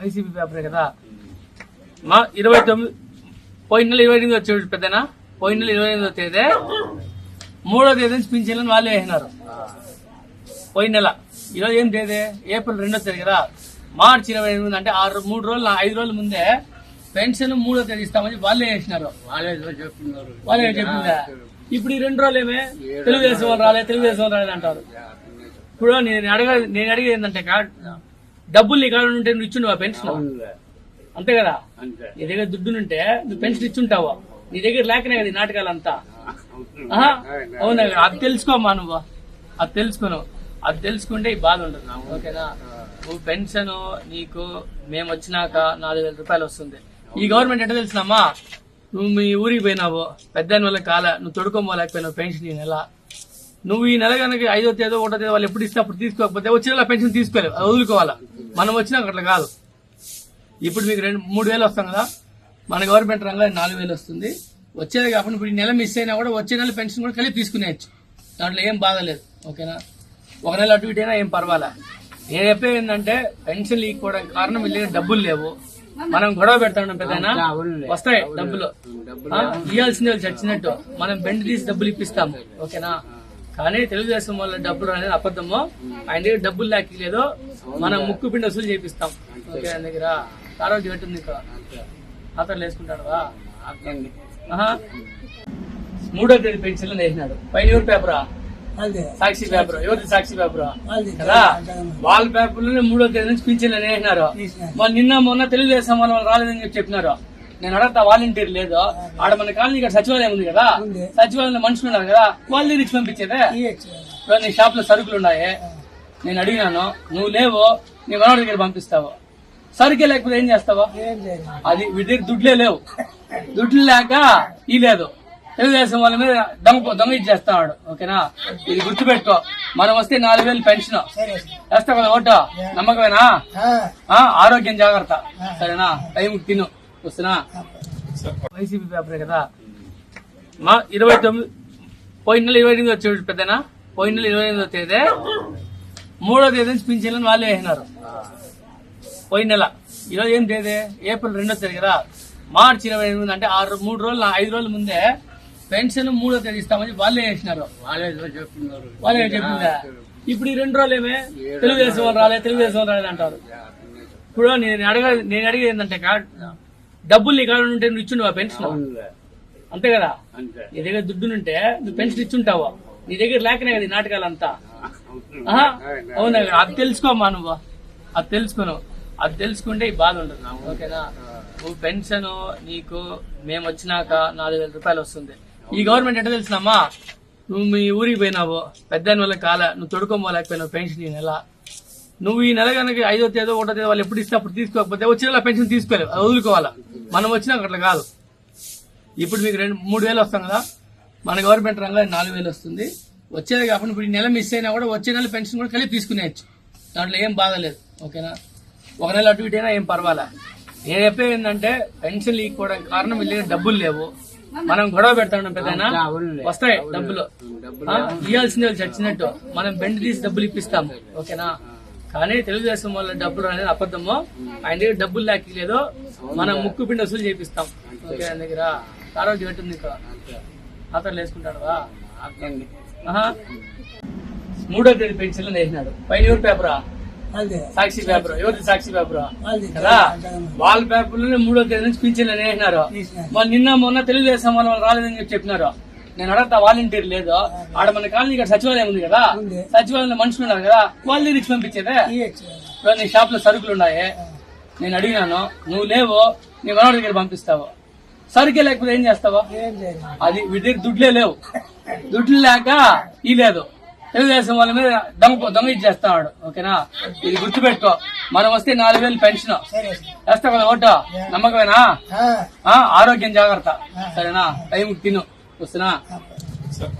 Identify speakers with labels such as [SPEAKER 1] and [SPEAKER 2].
[SPEAKER 1] YCP పేపరే కదా. మా ఇరవై తొమ్మిది పోయిన నెల ఇరవై ఎనిమిది వచ్చేది పెద్దనా? పోయిన నెల ఇరవై ఎనిమిది తేదీ మూడో తేదీ నుంచి పింఛన్లను వాళ్ళే వేసినారు. పోయిన నెల. ఈరోజు ఏం తేదీ? ఏప్రిల్ రెండో తేదీ కదా. మార్చి ఇరవై ఎనిమిది అంటే ఆరు మూడు రోజులు ఐదు రోజుల ముందే పెన్షన్ మూడో తేదీ ఇస్తామని వాళ్ళే వేసినారు.
[SPEAKER 2] వాళ్ళే
[SPEAKER 1] వాళ్ళే చెప్పిందా? ఇప్పుడు ఈ రెండు రోజులు ఏమే? తెలుగుదేశం వాళ్ళు రాలే తెలుగుదేశం వాళ్ళు రాలేదు అంటారు. ఇప్పుడు నేను అడగ నేను అడిగేది ఏంటంటే డబ్బులు నీ కాడ ఉంటే నువ్వు ఇచ్చుండు పెన్షన్?
[SPEAKER 2] అవునులే.
[SPEAKER 1] అంతే కదా? నీ దగ్గర దుడ్డునుంటే నువ్వు పెన్షన్ ఇచ్చుంటావు? నీ దగ్గర లేకనే కదా ఈ నాటకాలంతా. అవునా. అది తెలుసుకోమ్మా నువ్వు. అది తెలుసుకోను. అది తెలుసుకుంటే ఈ బాధ ఉంటుంది ఓకేనా? నువ్వు పెన్షన్ నీకు మేము వచ్చినాక నాలుగు వేల రూపాయలు వస్తుంది. ఈ గవర్నమెంట్ ఎట్లా తెలిసినమ్మా? నువ్వు మీ ఊరికి పోయినావు పెద్ద వల్ల కాల నువ్వు తొడుకోమోలేకపోయినావు పెన్షన్ ఈ నెల. నువ్వు ఈ నెల కనుక ఐదో తేదో ఒకటో తేదో వాళ్ళు ఎప్పుడు ఇస్తే అప్పుడు తీసుకోకపోతే వచ్చిన పెన్షన్ తీసుకోలేవు. అది వదులుకోవాలా? మనం వచ్చినాక అట్లా కాదు. ఇప్పుడు మీకు రెండు మూడు వేలు వస్తాం కదా? మన గవర్నమెంట్ రంగంలో నాలుగు వేలు వస్తుంది. వచ్చేది కాకుండా ఇప్పుడు ఈ నెల మిస్ అయినా కూడా వచ్చే నెల పెన్షన్ కూడా కలిపి తీసుకునేయచ్చు. దాంట్లో ఏం బాధ లేదు ఓకేనా? ఒక నెల అటు ఇటు అయినా ఏం పర్వాలే? నేను చెప్పేది ఏంటంటే పెన్షన్ లీక్కోవడానికి కారణం వీళ్ళ దగ్గర డబ్బులు లేవు. మనం గొడవ పెడతా ఉన్నాం పెద్దనా. వస్తాయి డబ్బులు. ఆ, ఇయ్యాల్సింది వాళ్ళు చచ్చినట్టు. మనం బెండ్ తీసి డబ్బులు ఇప్పిస్తాము ఓకేనా? కానీ తెలుగుదేశం వాళ్ళ డబ్బులు అనేది అబద్ధము ఆయన దగ్గర డబ్బులు లేక లేదో మనం ముక్కు పిండి వసూలు చేపిస్తాం. ఓకే ఆయన దగ్గర ఆరోగ్యం ఎట్టుంది ఇంకా ఆతర్లు వేసుకుంటాడువా. మూడో తేదీ పెన్షన్లు వేసినాడు పైన ఎవరు పేపరా? సాక్షి పేపర్? ఎవరిది సాక్షి పేపర్? కదా? వాళ్ళ పేపర్లోనే మూడో తేదీ నుంచి పింఛన్లు వేసినారు మరి నిన్న మొన్న తెలుగుదేశం వాళ్ళ వాళ్ళు రాలేదని చెప్పి చెప్పినారు. నేను అడగతా వాలంటీర్ లేదు. ఆడ మన కాలనీ ఇక్కడ సచివాలయం ఉంది కదా. సచివాలయంలో మనుషులు ఉన్నారు కదా. వాళ్ళు ఇచ్చి పంపించేదే. నీ షాప్లో సరుకులు ఉన్నాయి? నేను అడిగినాను. నువ్వు లేవు. నీ మనోడి దగ్గర పంపిస్తావు. సరుకే లేకపోతే ఏం చేస్తావు? అది వీడి దగ్గర దుడ్లే లేవు. దుడ్లు లేక ఈ లేదు. తెలుగుదేశం వాళ్ళ మీద దొంగ దొంగ ఇచ్చేస్తాడు ఓకేనా? ఇది గుర్తుపెట్టుకో. మనం వస్తే నాలుగు వేలు పెన్షన్ వేస్తావు కదా ఓటో? నమ్మకమేనా? ఆరోగ్యం జాగ్రత్త. సరేనా? టైం తిను. వస్తున్నా. వైసీపీ పేపరే కదా. మా ఇరవై తొమ్మిది పోయిన నెల ఇరవై ఎనిమిది వచ్చేది పెద్దనా? పోయిన నెల ఇరవై ఎనిమిదో తేదీ. మూడో తేదీ నుంచి పింఛన్లను వాళ్ళే వేసినారు. పోయిన నెల. ఈరోజు ఏం తేదీ? ఏప్రిల్ రెండో తేదీ కదా. మార్చి ఇరవై ఎనిమిది అంటే ఆరు మూడు రోజులు ఐదు రోజుల ముందే పెన్షన్ మూడో తేదీ ఇస్తామని వాళ్ళే వేసినారు.
[SPEAKER 2] వాళ్ళే
[SPEAKER 1] చెప్పిందా ఇప్పుడు ఈ రెండు రోజులు ఏమే? తెలుగుదేశం వాళ్ళు రాలే తెలుగుదేశం వాళ్ళు రాలేదు అంటారు ఇప్పుడు నేను అడగ నేను అడిగేది ఏంటంటే డబ్బులు నీ కాడ ఉంటే నువ్వు ఇచ్చుండు పెన్షన్. అంతే కదా? నీ దగ్గర దుడ్డునుంటే నువ్వు పెన్షన్ ఇచ్చుంటావు? నీ దగ్గర లేకనే కదా ఈ నాటకాలంతా. అవునా. అది తెలుసుకోమ్మా నువ్వు. అది తెలుసుకోను అది తెలుసుకుంటే ఈ బాధ ఉండదు ఓకేనా? నువ్వు పెన్షన్ నీకు మేము వచ్చినాక నాలుగు వేల రూపాయలు వస్తుంది. ఈ గవర్నమెంట్ ఎట్లా తెలిసినమ్మా? నువ్వు మీ ఊరికి పోయినావు. పెద్ద వల్ల కాల. నువ్వు తొడుకోమోలేకపోయినావు పెన్షన్ ఈ నెల. నువ్వు ఈ నెల కనుక ఐదో తేదో ఒకటో తేదో వాళ్ళు ఎప్పుడు ఇస్తే అప్పుడు తీసుకోకపోతే వచ్చిన నెల పెన్షన్ తీసుకోలేవు. అది వదులుకోవాలా? మనం వచ్చినాక అట్లా కాదు. ఇప్పుడు మీకు రెండు మూడు వేలు వస్తాం కదా. మన గవర్నమెంట్ రంగంలో నాలుగు వేలు వస్తుంది. వచ్చేది కాకుండా ఇప్పుడు నెల మిస్ అయినా కూడా వచ్చే నెల పెన్షన్ కూడా కలిపి తీసుకునేయచ్చు. దాంట్లో ఏం బాధ లేదు. ఓకేనా? ఒక నెల అటు ఇటు అయినా ఏం పర్వాలే? నేను చెప్పేది ఏంటంటే పెన్షన్ లీక్కోవడానికి కారణం వీళ్ళ దగ్గర డబ్బులు లేవు. మనం గొడవ పెడతా ఉన్నాం పెద్దనా. వస్తాయి డబ్బులు. ఇయ్యాల్సింది వాళ్ళు చచ్చినట్టు. మనం బెండ్ తీసి డబ్బులు ఇప్పిస్తాము. ఓకేనా? కానీ తెలుగుదేశం వాళ్ళ డబ్బులు అనేది అబద్ధము ఆయన దగ్గర డబ్బులు లేక లేదో మనం ముక్కు పిండి వసూలు చేపిస్తాం దగ్గర ఆరోగ్యం ఎట్టుంది ఇంకా ఆతర్లు వేసుకుంటాడువా
[SPEAKER 2] అర్థండి.
[SPEAKER 1] ఆహా. మూడో తేదీ పెన్షన్లు వేసినాడు పైన ఎవరు పేపరా
[SPEAKER 3] అదే
[SPEAKER 1] సాక్షి పేపర్. ఎవరిది సాక్షి పేపర్?
[SPEAKER 3] అది
[SPEAKER 1] కదా వాళ్ళ పేపర్లోనే మూడో తేదీ నుంచి పింఛన్లు వేసినారు మరి నిన్న మొన్న తెలుగుదేశం వాళ్ళ వాళ్ళు రాలేదని చెప్పి చెప్పినారు. నేను అడగతా వాలంటీర్ లేదు. ఆడ మన కాలనీ ఇక్కడ సచివాలయం ఉంది కదా. సచివాలయంలో మనుషులు ఉన్నారు కదా. వాళ్ళు ఇచ్చి పంపించేదే? నీ షాప్లో సరుకులు ఉన్నాయి. నేను అడిగినాను నువ్వు లేవు నీ మనోడి దగ్గర పంపిస్తావు. సరుకే లేకపోతే ఏం చేస్తావు? అది వీడి దగ్గర దుడ్లే లేవు. దుడ్లు లేక ఈ లేదు. తెలుగుదేశం వాళ్ళ మీద దొంగ దొంగ ఇచ్చేస్తాడు. ఓకేనా? ఇది గుర్తుపెట్టుకో. మనం వస్తే నాలుగు వేలు పెన్షన్. వేస్తావు కదా ఓటో? నమ్మకమేనా? ఆరోగ్యం జాగ్రత్త. సరేనా? టైం తిను. వస్తున్నా